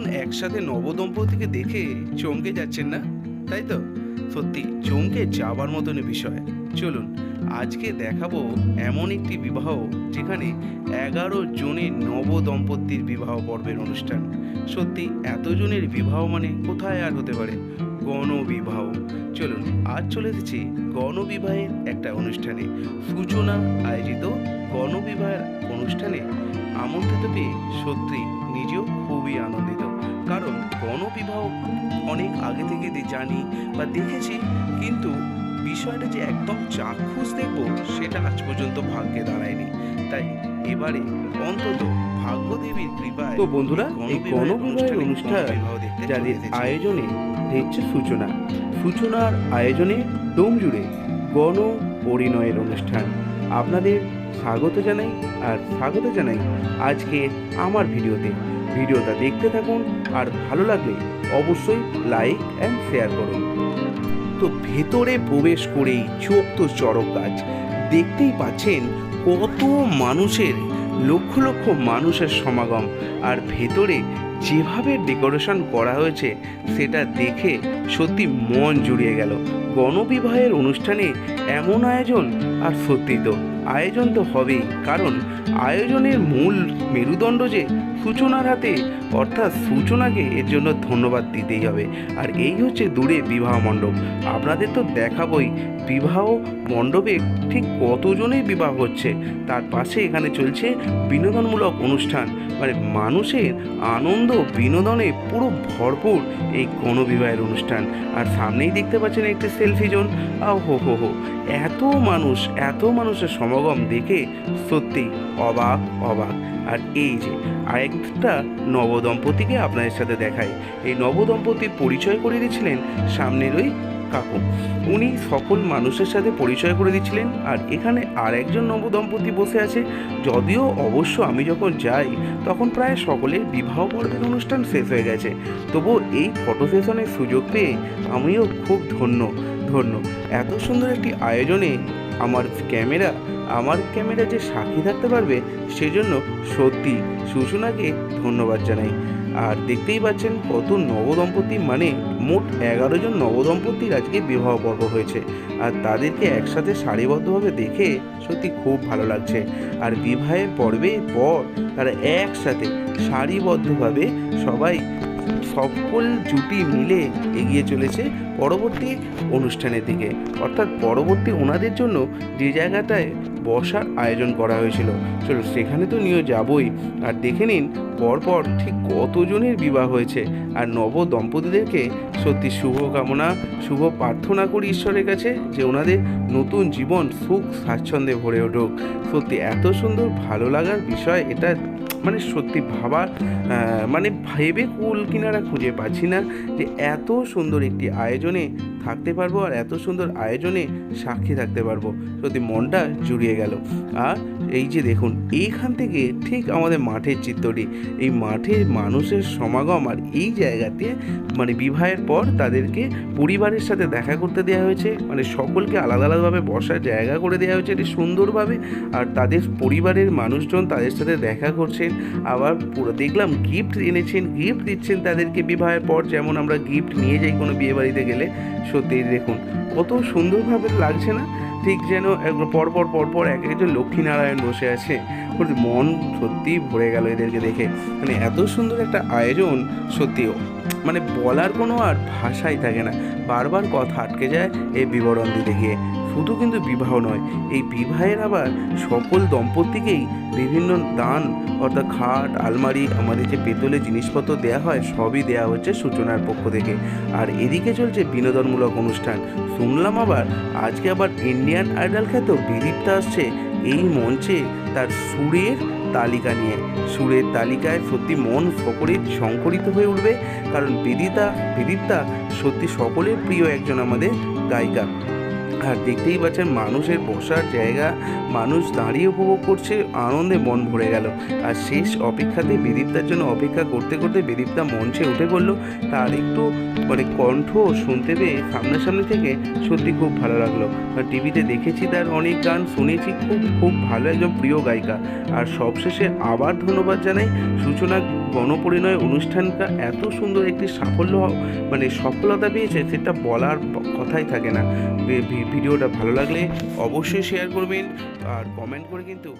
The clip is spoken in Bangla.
মতন একসাথে নবদম্পতিকে দেখে চমকে যাচ্ছেন না? তাই তো? সত্যি, চমকে যাবার মতনই বিষয়। চলুন, আজকে দেখাবো এমন একটি বিবাহ যেখানে এগারো জনের নবদম্পতির বিবাহ পর্বের অনুষ্ঠান। সত্যি, এতজনের বিবাহ মানে কোথায় আর হতে পারে? গণবিবাহ। চলুন, আজ চলে এসেছি গণবিবাহের একটা অনুষ্ঠানে। সূচনা আয়োজিত গণবিবাহের অনুষ্ঠানে। আমন্ত্রিত পেয়ে সত্যি নিজেও খুবই আনন্দিত। কারণ গণবিবাহ অনেক আগে থেকে জানি বা দেখেছি কিন্তু বিষয়টা যে একদম চাক্ষুষ দেখব সেটা আজ পর্যন্ত ভাগ্যে দাঁড়ায়নি। তাই এবারে অন্তত ভাগ্যদেবীর কৃপায় তো বন্ধুরা এই গণবিবাহের অনুষ্ঠানে যাদের আয়োজনে হচ্ছে সূচনা সূচনার আয়োজনে ডোম জুড়ে গণ পরিণয়ের অনুষ্ঠান। আপনাদের স্বাগত জানাই আর স্বাগত জানাই আজকে আমার ভিডিওতে। ভিডিওটা দেখতে থাকুন আর ভালো লাগলে অবশ্যই লাইক অ্যান্ড শেয়ার করুন। তো ভেতরে প্রবেশ করেই চোখ তো চড়ক গাছ। দেখতেই পাচ্ছেন কত মানুষের লক্ষ লক্ষ মানুষের সমাগম আর ভেতরে যেভাবে ডেকোরেশন করা হয়েছে, সেটা দেখে সত্যি মন জুড়িয়ে গেল। গণবিবাহের অনুষ্ঠানে এমন আয়োজন আর সত্যি তো। আয়োজন তো হবেই, কারণ আয়োজনের মূল মেরুদণ্ড যে সূচনার হাতে, অর্থাৎ সূচনাকে এর জন্য ধন্যবাদ দিতেই হবে। আর এই হচ্ছে দূরে বিবাহ মণ্ডপ। আপনাদের তো দেখাবই, বিবাহ মণ্ডপে ঠিক কতজনের বিবাহ হচ্ছে? তার পাশে এখানে চলছে বিনোদনমূলক অনুষ্ঠান। মানে মানুষের আনন্দ বিনোদনে পুরো ভরপুর এই গণবিবাহের অনুষ্ঠান। আর সামনেই দেখতে পাচ্ছেন একটি সেলফি জোন। আও হো হো হো, এত মানুষ, এত মানুষের সমাগম দেখে সত্যি অবাক অবাক। আর এই যে আরেকটা নবদম্পতিকে আপনাদের সাথে দেখাই। এই নবদম্পতির পরিচয় করে দিয়েছিলেন সামনের ওই কাকু। উনি সকল মানুষের সাথে পরিচয় করে দিচ্ছিলেন আর এখানে আর একজন নবদম্পতি বসে আছে। যদিও অবশ্য আমি যখন যাই, তখন প্রায় সকলের বিবাহ পর্বের অনুষ্ঠান শেষ হয়ে গেছে। তবুও এই ফটো সেশনের সুযোগ পেয়ে আমিও খুব ধন্য ধন্য। এত সুন্দর একটি আয়োজনে আমার ক্যামেরা আমার ক্যামেরা যে সাক্ষী থাকতে পারবে, সেজন্য সত্যি সূচনাকে ধন্যবাদ জানাই। আর দেখতেই পাচ্ছেন কত নবদম্পতি মানে মোট এগারো জন নবদম্পতির আজকে বিবাহ পর্ব হয়েছে। আর তাদেরকে একসাথে সারিবদ্ধভাবে দেখে সত্যি খুব ভালো লাগছে। আর বিবাহের পর্বের পর তারা একসাথে সারিবদ্ধভাবে সবাই সকল জুটি মিলে এগিয়ে চলেছে পরবর্তী অনুষ্ঠানের দিকে। অর্থাৎ পরবর্তী ওনাদের জন্য যে জায়গাটায় বসার আয়োজন করা হয়েছিল। চলো সেখানে তো নিয়ে যাবই। আর দেখে নিন, পরপর ঠিক কতজনের বিবাহ হয়েছে। আর নব দম্পতিদেরকে সত্যি শুভ কামনা, শুভ প্রার্থনা করি ঈশ্বরের কাছে যে ওনাদের নতুন জীবন সুখ, স্বাচ্ছন্দ্যে ভরে উঠুক। সত্যি এত সুন্দর, ভালো লাগার বিষয় এটা মানে সত্যি ভাবার মানে ভেবে কুল কিনারা খুঁজে পাচ্ছি না যে এত সুন্দর একটি আয়োজনে থাকতে পারব আর এত সুন্দর আয়োজনে সাক্ষী থাকতে পারব। সত্যি মনটা জুড়িয়ে গেল। আর এই যে দেখুন, এইখান থেকে ঠিক আমাদের মাঠের চিত্রটি। এই মাঠে মানুষের সমাগম আর এই জায়গাতে মানে বিবাহের পর তাদেরকে পরিবারের সাথে দেখা করতে দেওয়া হয়েছে। মানে সকলকে আলাদা আলাদাভাবে বসার জায়গা করে দেওয়া হয়েছে। এটি সুন্দরভাবে আর তাদের পরিবারের মানুষজন তাদের সাথে দেখা করছেন। আবার পুরো দেখলাম গিফট এনেছেন গিফট দিচ্ছেন তাদেরকে বিবাহের পর। যেমন আমরা গিফট নিয়ে যাই কোনো বিয়েবাড়িতে গেলে সত্যি দেখুন, কত সুন্দরভাবে লাগছে না? ঠিক যেন পরপর পরপর এক একজন লক্ষ্মীনারায়ণ বসে আছে। মন সত্যি ভরে গেল এদেরকে দেখে। মানে এত সুন্দর একটা আয়োজন সত্যিও মানে বলার কোনো আর ভাষাই থাকে না। বারবার কথা আটকে যায় এই বিবরণ দিতে গিয়ে শুধু কিন্তু বিবাহ নয়, এই বিবাহের আবার সকল দম্পতিকেই বিভিন্ন দান অর্থাৎ খাট, আলমারি, আমাদের যে পেতলের জিনিসপত্র দেওয়া হয়, সবই দেওয়া হচ্ছে সূচনার পক্ষ থেকে। আর এদিকে চলছে বিনোদনমূলক অনুষ্ঠান। শুনলাম আবার আজকে আবার ইন্ডিয়ান আইডল খ্যাত বিদীপ্তা আসছে এই মঞ্চে তার সুরের তালিকা নিয়ে। সুরের তালিকায় সত্যি মন সকলের সংকরিত হয়ে উঠবে। কারণ বিদিতা বিদীপ্তা সত্যি সকলের প্রিয় একজন আমাদের গায়িকা। আর দেখতেই পাচ্ছেন মানুষের বসার জায়গা, মানুষ দাঁড়িয়ে উপভোগ করছে, আনন্দে মন ভরে গেল। আর শেষ অপেক্ষাতে বিদীপ্তার জন্য অপেক্ষা করতে করতে বিদীপ্তা মঞ্চে উঠে পড়ল তার একটু মানে কণ্ঠ শুনতে পেয়ে সামনাসামনি থেকে সত্যি খুব ভালো লাগল। আর টিভিতে দেখেছি তার অনেক গান, শুনেছি, খুব খুব ভালো একজন প্রিয় গায়িকা। আর সবশেষে আবার ধন্যবাদ জানাই সূচনা গণপরিণয় অনুষ্ঠানটা এত সুন্দর একটি সাফল্য মানে সফলতা পেয়েছে সেটা বলার কথাই থাকে না। ভিডিওটা ভালো লাগলে অবশ্যই শেয়ার করবেন আর কমেন্ট করে কিন্তু